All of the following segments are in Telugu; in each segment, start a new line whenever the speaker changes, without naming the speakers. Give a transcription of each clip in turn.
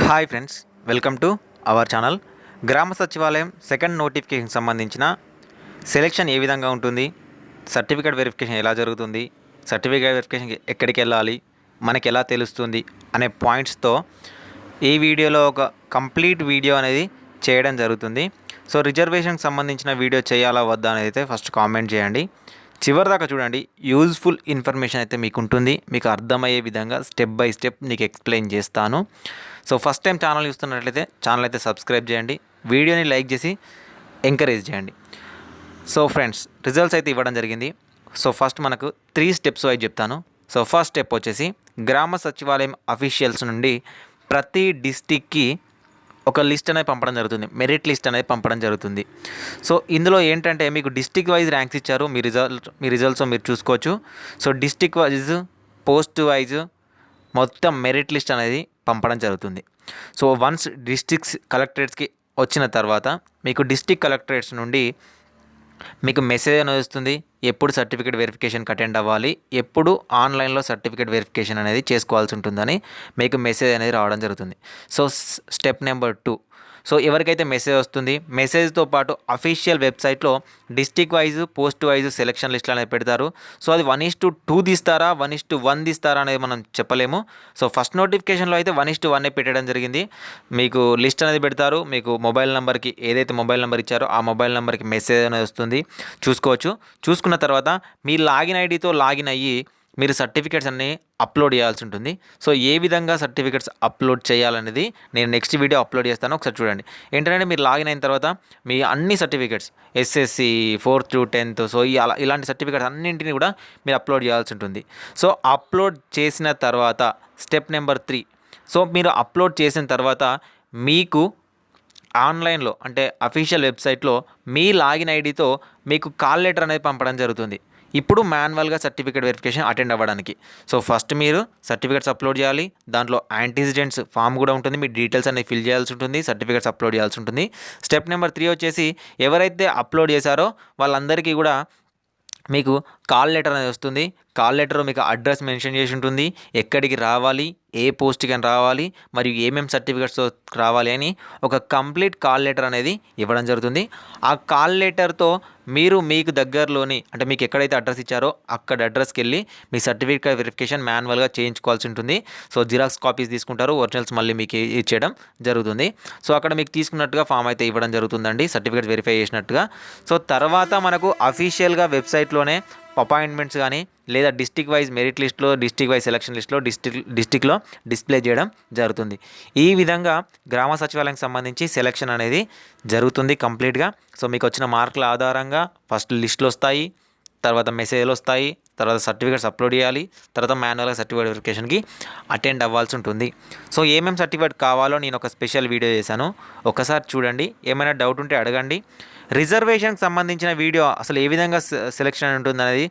Hi friends welcome to our channel. గ్రామ సచివాలయం సెకండ్ నోటిఫికేషన్ సంబంధించిన సెలెక్షన్ ఏ విధంగా ఉంటుంది సర్టిఫికేట్ వెరిఫికేషన్ ఎలా జరుగుతుంది సర్టిఫికేట్ వెరిఫికేషన్ ఎక్కడికి వెళ్ళాలి మనకి ఎలా తెలుస్తుంది అనే పాయింట్స్తో ఈ వీడియోలో ఒక కంప్లీట్ వీడియో అనేది చేయడం జరుగుతుంది. సో రిజర్వేషన్కి సంబంధించిన వీడియో చేయాలా వద్దా అనేది అయితే ఫస్ట్ కామెంట్ చేయండి. చివరి దాకా చూడండి యూజ్ఫుల్ ఇన్ఫర్మేషన్ అయితే మీకు ఉంటుంది మీకు అర్థమయ్యే విధంగా స్టెప్ బై స్టెప్ నీకు ఎక్స్ప్లెయిన్ చేస్తాను. సో ఫస్ట్ టైం ఛానల్ చూస్తున్నట్లయితే ఛానల్ అయితే సబ్స్క్రైబ్ చేయండి. వీడియోని లైక్ చేసి ఎంకరేజ్ చేయండి. సో ఫ్రెండ్స్ రిజల్ట్స్ అయితే ఇవ్వడం జరిగింది. సో ఫస్ట్ మనకు త్రీ స్టెప్స్ వైజ్ చెప్తాను. సో ఫస్ట్ స్టెప్ వచ్చేసి గ్రామ సచివాలయం అఫీషియల్స్ నుండి ప్రతి డిస్టిక్కి ఒక లిస్ట్ అనేది పంపడం జరుగుతుంది. మెరిట్ లిస్ట్ అనేది పంపడం జరుగుతుంది. సో ఇందులో ఏంటంటే మీకు డిస్టిక్ వైజ్ ర్యాంక్స్ ఇచ్చారు. మీ రిజల్ట్ మీ రిజల్ట్స్ మీరు చూసుకోవచ్చు. So district wise post wise మొత్తం మెరిట్ లిస్ట్ అనేది పంపడం జరుగుతుంది. సో వన్స్ డిస్టిక్స్ కలెక్టరేట్స్కి వచ్చిన తర్వాత మీకు డిస్టిక్ కలెక్టరేట్స్ నుండి మీకు మెసేజ్ అనేది వస్తుంది ఎప్పుడు సర్టిఫికేట్ వెరిఫికేషన్కి అటెండ్ అవ్వాలి ఎప్పుడు ఆన్లైన్లో సర్టిఫికేట్ వెరిఫికేషన్ అనేది చేసుకోవాల్సి ఉంటుందని మీకు మెసేజ్ అనేది రావడం జరుగుతుంది. So step number two so ఎవరికైతే మెసేజ్ వస్తుంది మెసేజ్తో పాటు అఫీషియల్ వెబ్సైట్లో district wise post wise selection లిస్టులు అనేది పెడతారు. సో అది వన్ ఇస్ టు టూ తీస్తారా వన్ ఇస్ టు వన్ తీస్తారా అనేది మనం చెప్పలేము. సో ఫస్ట్ నోటిఫికేషన్లో అయితే వన్ ఇస్ టు వన్ పెట్టడం జరిగింది. మీకు లిస్ట్ అనేది పెడతారు. మీకు మొబైల్ నెంబర్కి ఏదైతే మొబైల్ నెంబర్ ఇచ్చారో ఆ మొబైల్ నెంబర్కి మెసేజ్ అనేది వస్తుంది. చూసుకోవచ్చు. చూసుకున్న తర్వాత మీ లాగిన్ ఐడితో లాగిన్ అయ్యి మీరు సర్టిఫికేట్స్ అన్నీ అప్లోడ్ చేయాల్సి ఉంటుంది. సో ఏ విధంగా సర్టిఫికేట్స్ అప్లోడ్ చేయాలనేది నేను నెక్స్ట్ వీడియో అప్లోడ్ చేస్తాను. ఒకసారి చూడండి. ఏంటంటే మీరు లాగిన్ అయిన తర్వాత మీ అన్ని certificates SSC fourth to tenth so ఈ అలా ఇలాంటి సర్టిఫికేట్స్ అన్నింటినీ కూడా మీరు అప్లోడ్ చేయాల్సి ఉంటుంది. సో అప్లోడ్ చేసిన తర్వాత స్టెప్ నెంబర్ త్రీ. సో మీరు అప్లోడ్ చేసిన తర్వాత మీకు ఆన్లైన్లో అంటే అఫీషియల్ వెబ్సైట్లో మీ లాగిన్ ఐడితో మీకు కాల్ లెటర్ అనేది పంపడం జరుగుతుంది. ఇప్పుడు మాన్యువల్గా సర్టిఫికేట్ వెరిఫికేషన్ అటెండ్ అవ్వడానికి. సో ఫస్ట్ మీరు సర్టిఫికేట్స్ అప్లోడ్ చేయాలి. దాంట్లో యాంటీసిడెంట్స్ ఫామ్ కూడా ఉంటుంది. మీ డీటెయిల్స్ అనేవి ఫిల్ చేయాల్సి ఉంటుంది. సర్టిఫికేట్స్ అప్లోడ్ చేయాల్సి ఉంటుంది. స్టెప్ నెంబర్ త్రీ వచ్చేసి ఎవరైతే అప్లోడ్ చేశారో వాళ్ళందరికీ కూడా మీకు కాల్ లెటర్ అనేది వస్తుంది. కాల్ లెటర్ మీకు అడ్రస్ మెన్షన్ చేసి ఉంటుంది. ఎక్కడికి రావాలి ఏ పోస్ట్కి అని రావాలి మరియు ఏమేమి సర్టిఫికెట్స్ రావాలి అని ఒక కంప్లీట్ కాల్ లెటర్ అనేది ఇవ్వడం జరుగుతుంది. ఆ కాల్ లెటర్తో మీరు మీకు దగ్గరలోని అంటే మీకు ఎక్కడైతే అడ్రస్ ఇచ్చారో అక్కడ అడ్రస్కి వెళ్ళి మీ సర్టిఫికేట్ వెరిఫికేషన్ మాన్యువల్గా చేయించుకోవాల్సి ఉంటుంది. సో జిరాక్స్ కాపీస్ తీసుకుంటారు. ఒరిజినల్స్ మళ్ళీ మీకు ఇచ్చేయడం జరుగుతుంది. సో అక్కడ మీకు తీసుకున్నట్టుగా ఫామ్ అయితే ఇవ్వడం జరుగుతుందండి. సర్టిఫికేట్ వెరిఫై చేసినట్టుగా. సో తర్వాత మనకు అఫీషియల్గా వెబ్సైట్లోనే అపాయింట్మెంట్స్ కానీ లేదా డిస్టిక్ వైజ్ మెరిట్ లిస్ట్లో డిస్టిక్ వైజ్ సెలక్షన్ లిస్ట్లో డిస్టిక్ డిస్టిక్లో డిస్ప్లే చేయడం జరుగుతుంది. ఈ విధంగా గ్రామ సచివాలయం సంబంధించి సెలక్షన్ అనేది జరుగుతుంది కంప్లీట్గా. సో మీకు వచ్చిన మార్కుల ఆధారంగా ఫస్ట్ లిస్టులు వస్తాయి. తర్వాత మెసేజ్లు వస్తాయి తర్వాత సర్టిఫికేట్స్ అప్లోడ్ చేయాలి తర్వాత మాన్యువల్గా సర్టిఫికేట్ వెరిఫికేషన్కి అటెండ్ అవ్వాల్సి ఉంటుంది. సో ఏమేమి సర్టిఫికేట్ కావాలో నేను ఒక స్పెషల్ వీడియో చేశాను. ఒకసారి చూడండి. ఏమైనా డౌట్ ఉంటే అడగండి. రిజర్వేషన్కి సంబంధించిన వీడియో అసలు ఏ విధంగా సెలెక్షన్ ఉంటుంది అనేది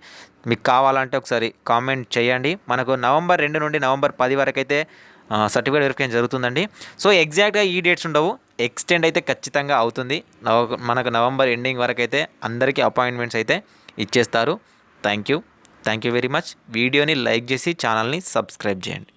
మీకు కావాలంటే ఒకసారి కామెంట్ చేయండి. మనకు నవంబర్ రెండు నుండి నవంబర్ పది వరకు అయితే సర్టిఫికేట్ వెరిఫికేషన్ జరుగుతుందండి. సో ఎగ్జాక్ట్గా ఈ డేట్స్ ఉండవు. ఎక్స్టెండ్ అయితే ఖచ్చితంగా అవుతుంది. నవ మనకు నవంబర్ ఎండింగ్ వరకు అయితే అందరికీ అపాయింట్మెంట్స్ అయితే ఇచ్చేస్తారు. Thank you thank you very much వీడియోని లైక్ చేసి ఛానల్ని సబ్స్క్రైబ్ చేయండి.